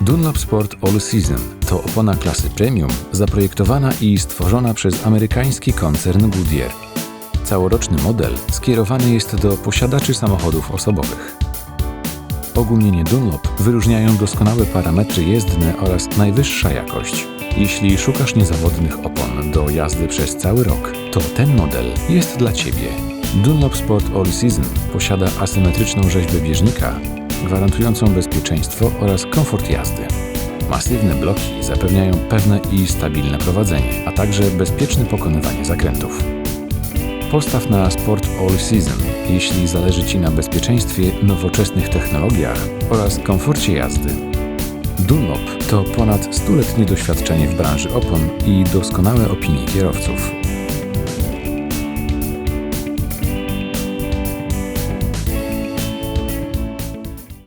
Dunlop Sport All Season to opona klasy premium zaprojektowana i stworzona przez amerykański koncern Goodyear. Całoroczny model skierowany jest do posiadaczy samochodów osobowych. Ogólnienie Dunlop wyróżniają doskonałe parametry jezdne oraz najwyższa jakość. Jeśli szukasz niezawodnych opon do jazdy przez cały rok, to ten model jest dla Ciebie. Dunlop Sport All Season posiada asymetryczną rzeźbę bieżnika, gwarantującą bezpieczeństwo oraz komfort jazdy. Masywne bloki zapewniają pewne i stabilne prowadzenie, a także bezpieczne pokonywanie zakrętów. Postaw na Sport All Season, jeśli zależy Ci na bezpieczeństwie, nowoczesnych technologiach oraz komforcie jazdy. Dunlop to ponad stuletnie doświadczenie w branży opon i doskonałe opinie kierowców.